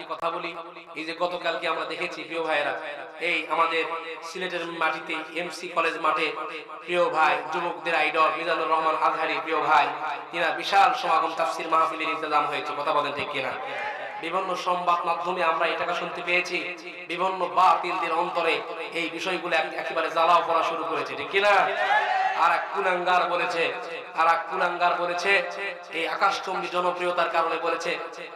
একটি কথা বলি। এই যে গতকালকে আমরা দেখেছি, প্রিয় ভাইয়েরা, এই আমাদের সিলেটের মাটিতে এমসি কলেজ মাঠে প্রিয় ভাই, যুবকদের আইডল মিজানুর রহমান আজহারি, প্রিয় ভাই তিনা বিশাল সমাগম তাফসির মাহফিলের ইন্তজাম হয়েছে। কথা বলেন ঠিক কিনা? বিভিন্ন সংবাদ মাধ্যমে আমরা এটাকে শুনতে পেয়েছি। বিভিন্ন বাতিলদের অন্তরে এই বিষয়গুলো এক- একেবারে জ্বালাও পড়া শুরু করেছে। ঠিক কিনা? আর এক কুলাঙ্গার বলেছে আর এক কুলাঙ্গার বলেছে, এই আকাশচম্বী জনপ্রিয়তার কারণে বলেছে,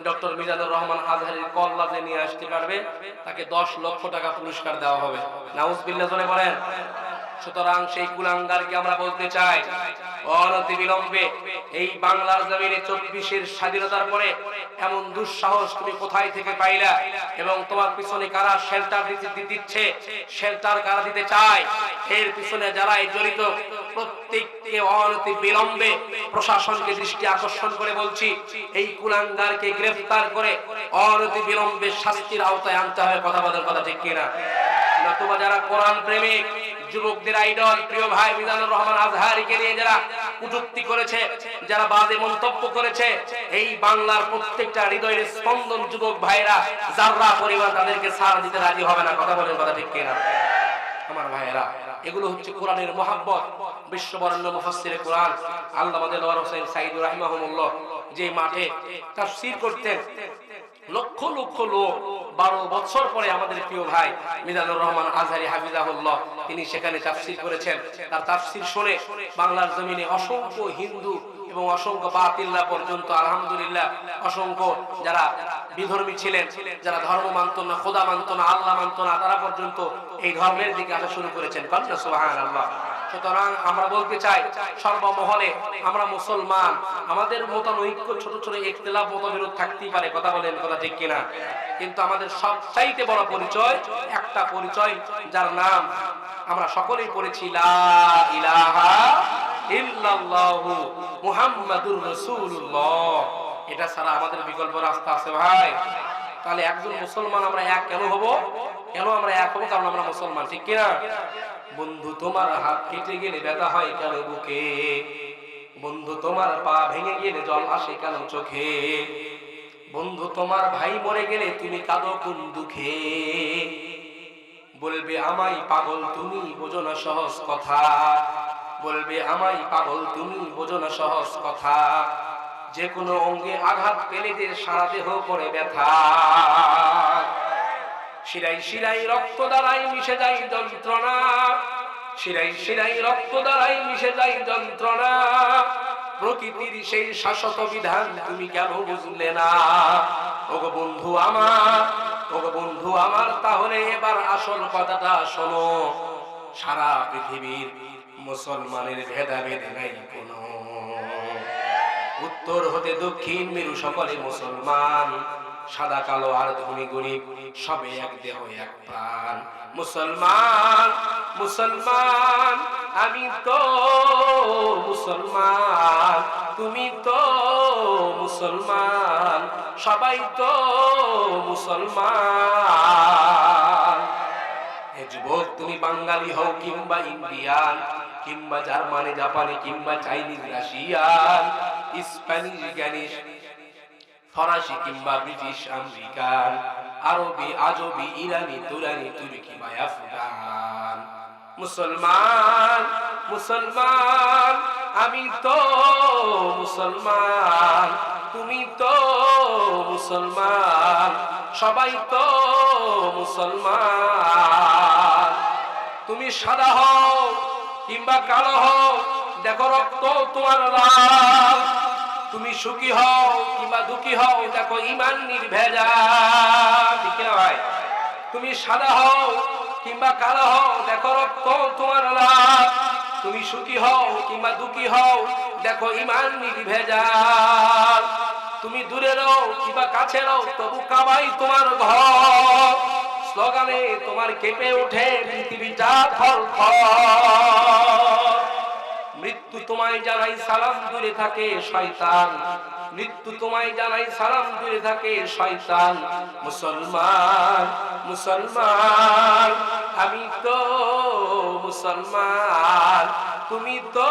ডক্টর মিজানুর রহমান আজহারির কল্লা যে নিয়ে আসতে পারবে, তাকে দশ লক্ষ টাকা পুরস্কার দেওয়া হবে। নাউজ বিল্লা জনে বলেন। সুতরাং সেই কুলাঙ্গারকে আমরা বলতে চাই, অনতি বিলম্বে এই বাংলার জমিনে চব্বিশের স্বাধীনতার পরে এমন দুঃসাহস তুমি কোথায় থেকে পাইলা এবং তোমার পিছনে কারা শেল্টার দিচ্ছে? শেল্টার কারা দিতে চায়? এর পিছনে যারা জড়িত, প্রত্যেককে অনতি বিলম্বে প্রশাসনকে দৃষ্টি আকর্ষণ করে বলছি, এই কুলাঙ্গারকে গ্রেফতার করে অনতি বিলম্বে শাস্তির আওতায় আনতে হবে। কথা বলার কথা ঠিক কিনা? নতুবা যারা কোরআন প্রেমিক যুবকদের আইডল প্রিয় ভাই মিজানুর রহমান আজহারিকে নিয়ে যারা কটূক্তি করেছে, যারা বাজে মন্তব্য করেছে, এই বাংলার প্রত্যেকটা হৃদয়ের স্পন্দন যুবক ভাইরা যারা পরিবার তাদেরকে ছাড় দিতে রাজি হবে না, কথা বলেন কথা ঠিক কিনা? আমার ভাইয়েরা, এগুলো হচ্ছে কোরআনের মহাব্বত, বিশ্ববরণ্য মুফাসসিরে কোরআন, আল্লামা দেলোয়ার হোসেন সাইদুর রাহিমাহুল্লাহ যে মাঠে তাফসীর করতেন লক্ষ লক্ষ লোক বারো বছর পরে আমাদের প্রিয় ভাই মিজানুর রহমান আজহারি হাফিজাহুল্লাহ, তিনি সেখানে তাফসীর করেছেন। তার তাফসীর শুনে বাংলার জমিনে অসংখ্য হিন্দু এবং অসংখ্য বাতিল্লা পর্যন্ত, আলহামদুলিল্লাহ, অসংখ্য যারা বিধর্মী ছিলেন, যারা ধর্ম মানত না, খোদা মানত না, আল্লাহ মানত না, তারা পর্যন্ত এই ধর্মের দিকে আসা শুরু করেছেন। কন্যা সুবহান আল্লাহ সুতরাং আমরা বলতে চাই, সর্বমহলে আমরা মুসলমান, আমাদের মতানৈক্য ছোট ছোট ইখতিলাফ মতবিরোধ থাকতেই পারে, কথা বলেন, কথা ঠিক কিনা? কিন্তু আমাদের সবচাইতে বড় পরিচয়, একটা পরিচয়, যার নাম আমরা সকলেই পড়েছি, লা ইলাহা ইল্লাল্লাহু মুহাম্মাদুর রাসূলুল্লাহ। এটা ছাড়া আমাদের বিকল্প রাস্তা আছে ভাই। তাহলে একজন মুসলমান আমরা এক কেন হব? কেন আমরা এক হব? কারণ আমরা মুসলমান, ঠিক কিনা? বন্ধু, তোমার হাত কেটে গেলে ব্যথা হয় কেন বুকে? বন্ধু, তোমার পা ভেঙে গেলে জল আসে কেন চোখে? বন্ধু, তোমার ভাই মরে গেলে তুমি কাঁদো কোন দুঃখে? বলবে আমাই পাগল তুমি, বোঝো না সহজ কথা। বলবে আমাই পাগল তুমি, বোঝো না সহজ কথা। যে কোনো অঙ্গে আঘাত পেলে যে সারা দেহ করে ব্যথা। শিরাই শিরাই রক্ত দ্বারাই মিশে যায় যন্ত্রণা। শিরাই শিরাই রক্ত দ্বারাই মিশে যায় যন্ত্রণা। প্রকৃতির সেই শাশ্বত বিধান তুমি কেন বুঝলে না? ওগো বন্ধু আমার, ওগো বন্ধু আমার, তাহলে এবার আসল কথাটা শোনো। সারা পৃথিবীর মুসলমানের ভেদাভেদ নাই কোনো। উত্তর হতে দক্ষিণ মেরু সকলে মুসলমান। সাদা, কালো আর ধনী গরিব, সবে এক দেহ, এক প্রাণ। মুসলমান মুসলমান, আমি তো মুসলমান, তুমি তো মুসলমান, সবাই তো মুসলমান। যুবক, তুমি বাঙালি হও কিংবা ইন্ডিয়ান, কিংবা জার্মানি, জাপানি, কিংবা চাইনিজ, রাশিয়ান, স্প্যানিশ, গ্যানিশ ফরাসি কিংবা ব্রিটিশ আমেরিকান আরবি, আজবি, ইরানি, তুরানি, তুর্কি বা আফগান। মুসলমান মুসলমান, আমি তো মুসলমান, তুমি তো মুসলমান, সবাই তো মুসলমান। তুমি সাদা হও কিংবা কালো হও, দেখো রক্ত তোমার লাল। তুমি সুখী হও কিংবা দুঃখী হও, দেখো ইমান নির্ভেজা, ঠিক না ভাই? তুমি সাদা হও কিংবা কালো হও, দেখো রক্ত তোমার লাল। তুমি সুখী হও কিংবা দুঃখী হও, দেখো ইমান নির্ভেজাল তুমি দূরে রও কিংবা কাছে রও, তবু কাবাই তোমার ঘর। স্লোগানে তোমার কেঁপে ওঠে পৃথিবীটা থর মৃত্যু তোমায় জানাই সালাম দূরে থাকে, শয়তান। মৃত্যু তোমায় জানাই সালাম দূরে থাকে, শয়তান। মুসলমান মুসলমান, আমি তো মুসলমান, তুমি তো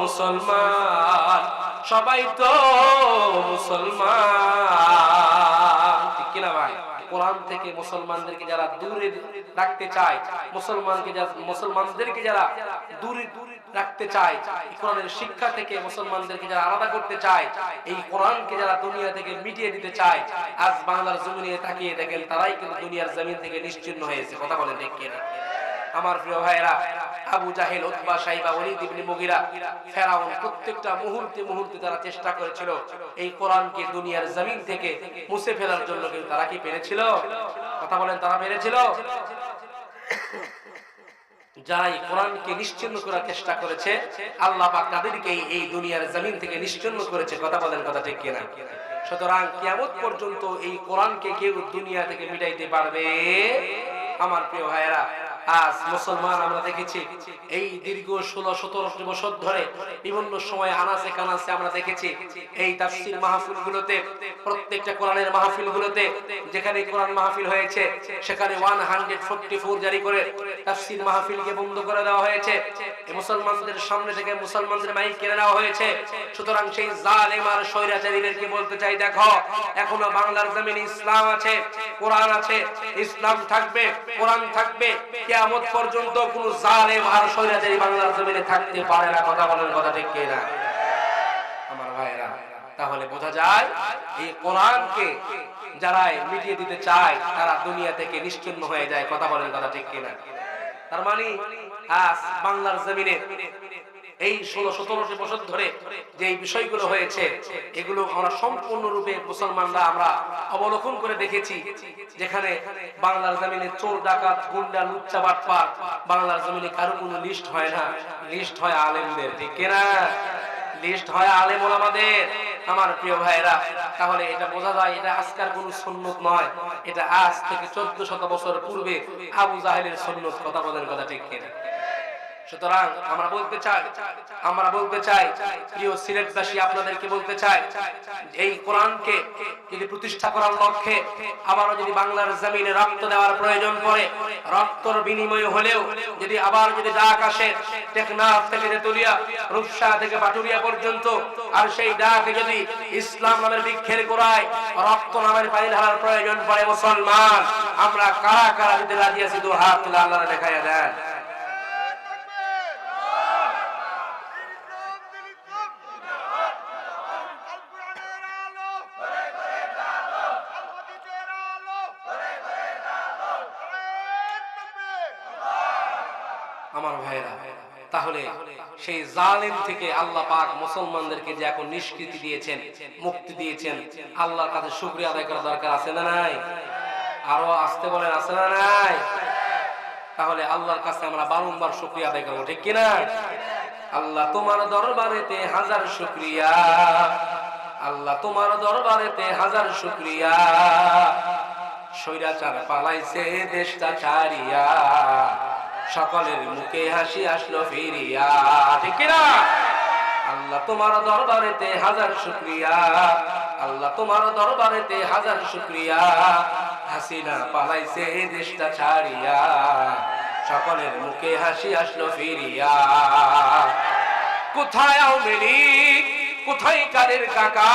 মুসলমান, সবাই তো মুসলমান। ঠিক কিনা ভাই? কোরআন থেকে মুসলমানদেরকে যারা দূরে রাখতে চায়, মুসলমানকে মুসলমানদেরকে যারা দূরে রাখতে চায় কোরআনের শিক্ষা থেকে মুসলমানদেরকে যারা আলাদা করতে চায়, এই কোরআনকে যারা দুনিয়া থেকে মিটিয়ে দিতে চায়, আজ বাংলার জমিনে তাকিয়ে দেখেন, তারাই কিন্তু দুনিয়ার জমিন থেকে নিশ্চিন্ন হয়েছে। কথা বলেন ঠিক কিনা? আমার প্রিয় ভাইরা আবু জাহেল, উতবা সাইবা ওয়ালিদ ইবনে মুগিরা, ফেরাউন প্রত্যেকটা মুহূর্তে মুহূর্তে তারা চেষ্টা করেছিল এই কোরআনকে দুনিয়ার জমিন থেকে মুছে ফেলার জন্য, কিন্তু তারা কি পেরেছিল? কথা বলেন, তারা পেরেছিল? যারা এই কোরআনকে নিশ্চিন্ন করার চেষ্টা করেছে, আল্লাহ পাক তাদেরকে এই- এই দুনিয়ার জমিন থেকে নিশ্চিন্ন করেছে। কথা বলেন, কথা ঠিক কিনা? সুতরাং কিয়ামত পর্যন্ত এই কোরআনকে কেউ দুনিয়া থেকে মিটাইতে পারবে? আমার প্রিয় ভাইয়েরা আজ মুসলমান আমরা দেখেছি, এই দীর্ঘ ষোলো সতেরো বছর ধরে বিভিন্ন সময় আনাসে কানাসে আমরা দেখেছি, এই তাফসির মাহফিল গুলোতে প্রত্যেকটা কোরআনের মাহফিল গুলোতে যেখানে কোরআন মাহফিল হয়েছে, সেখানে ওয়ান হান্ড্রেড ফোরটি ফোর জারি করে তাফসির মাহফিলকে বন্ধ করে দেওয়া হয়েছে মুসলমানদের সামনে থেকে মুসলমানদের মাইক কেড়ে নেওয়া হয়েছে, সুতরাং সেই জালেম আর স্বৈরাচারীদেরকে বলতে চাই, দেখো, এখনও বাংলার জমিনে ইসলাম আছে, কোরআন আছে, ইসলাম থাকবে, কোরআন থাকবে কিয়ামত পর্যন্ত কোন জালেম আর স্বৈরাচারী বাংলার জমিনে থাকতে পারে না, কথা বলেন কথা ঠিক না আমার ভাইরা তাহলে বোঝা যায় এই কোরআনকে যারা মিটিয়ে দিতে চায়, তারা দুনিয়া থেকে নিশ্চিন্ন হয়ে যায়, কথা বলেন কথা ঠিক কিনা? তার মানে আজ বাংলার জমিনে এই ষোলো সতেরোটি বছর ধরে যে বিষয়গুলো হয়েছে, এগুলো আমরা সম্পূর্ণরূপে মুসলমানরা আমরা অবলোকন করে দেখেছি, যেখানে বাংলার জমিনে চোর, ডাকাত, গুন্ডা, লুচ্চা বাটপার বাংলার জমিনে কারও কোনো লিস্ট হয় না। লিস্ট হয় আলেমদের। ঠিক কিনা? লিস্ট হয় আলেম ওলামাদের আমার প্রিয় ভাইরা তাহলে এটা বোঝা যায়, এটা আজকার কোন সুন্নত নয়। এটা আজ থেকে চোদ্দ শত বছর পূর্বে আবু জাহেলের সুন্নত কথা বলেন কথা, ঠিক কিনা? সুতরাং আমরা বলতে চাই, আমরা বলতে চাই, প্রিয় সিলেটবাসী আপনাদেরকে বলতে চাই, এই কোরআনকে যদি প্রতিষ্ঠা করার লক্ষ্যে আবারও যদি বাংলার জমিনে রক্ত দেওয়ার প্রয়োজন পড়ে, রক্তর বিনিময় হলেও যদি আবার যদি ডাক আসে, টেকনাফ থেকে তেতুলিয়া, রূপসা থেকে পাটুরিয়া পর্যন্ত, আর সেই ডাকে যদি ইসলাম নামের বৃক্ষের গোড়ায়, রক্ত নামের পানি ঢালার প্রয়োজন পড়ে মুসলমান, আমরা কারা কারা যদি রাজি আছি দু হাত আল্লাহ দেখাইয়া দেন। আমার ভাইরা তাহলে সেই জালিম থেকে আল্লাহ পাক মুসলমানদেরকে যে এখন নিষ্কৃতি দিয়েছেন, মুক্তি দিয়েছেন, আল্লাহর কাছে শুকরিয়া আদায় করা দরকার আছে না নাই? আরও আসতে বলেন আছে না নাই? তাহলে আল্লাহর কাছে আমরা বারংবার শুকরিয়া আদায় করব, ঠিক কিনা? আল্লাহ তোমার দরবারেতে হাজার শুক্রিয়া। আল্লাহ তোমার দরবারেতে হাজার শুকরিয়া। স্বৈরাচার পালাইছে দেশটা ছাড়িয়া। সকলের মুখে হাসি আসলো ফিরিয়া। ঠিক কিনা? আল্লাহ তোমার দরবারেতে হাজার শুক্রিয়া। আল্লাহ তোমার দরবারেতে হাজার শুক্রিয়া। হাসিনা পালাইছে দেশটা ছাড়িয়া। সকলের মুখে হাসি আসলো ফিরিয়া। কোথায় আওয়ামী কোথায় কাদের কাকা?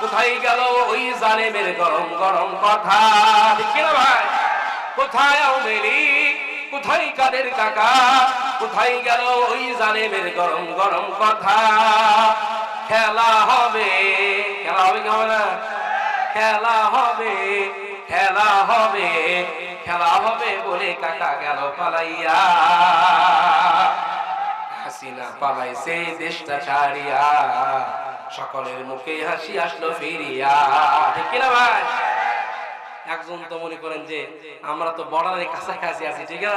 কোথায় গেল ওই জালেমের গরম গরম কথা? ভাই? কোথায় আওয়ামী কোথায় কাদের কাকা? কোথায় গেল ওই জালেমের গরম গরম কথা? খেলা হবে খেলা হবে কেমন খেলা হবে খেলা হবে খেলা হবে বলে কাকা গেল পালাইয়া। হাসিনা পালাইছে দেশটা ছাড়িয়া। সকলের মুখে হাসি আসলো ফিরিয়া। ঠিক কিনা ভাই? একজন তো মনে করেন যে আমরা তো বর্ডারের কাছাকাছি আছি, ঠিক না?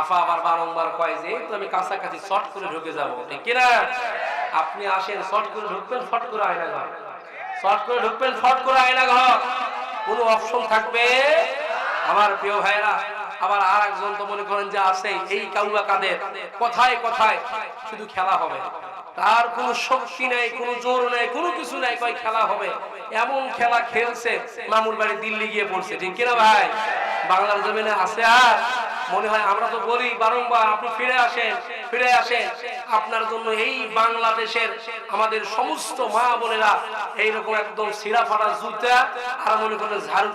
আফা আবার বারংবার কয় যে তো আমি কাছাকাছি, শর্ট করে ঢুকে যাব। ঠিক কিনা? আপনি আসেন, শর্ট করে ঢুকবেন, ফট করে আয়না ঘর শর্ট করে ঢুকবেন, ফট করে আয়না ঘর কোনো অপশন থাকবে? আমার প্রিয় ভাইরা আবার আর একজন তো মনে করেন যে আছে, এই কাউলা কাদের কথায় কথায় শুধু খেলা হবে। তার কোনো শক্তি নেই, কোনো জোর নেই, কোনো কিছু নাই, কয় খেলা হবে। এমন খেলা খেলছে, মামুর বাড়ি দিল্লি গিয়ে পড়ছে, ঠিক কিনা ভাই? বাংলার জমিনে আছে আর? মনে হয় আমরা তো বলি, বারংবার আপনি ফিরে আসেন ফিরে আসেন। আপনার জন্য এই বাংলাদেশের আমাদের সমস্ত মা বোনেরা এইরকম একদম সিরা ফাটা জুতা আর মনে করেন ঝাড়ু।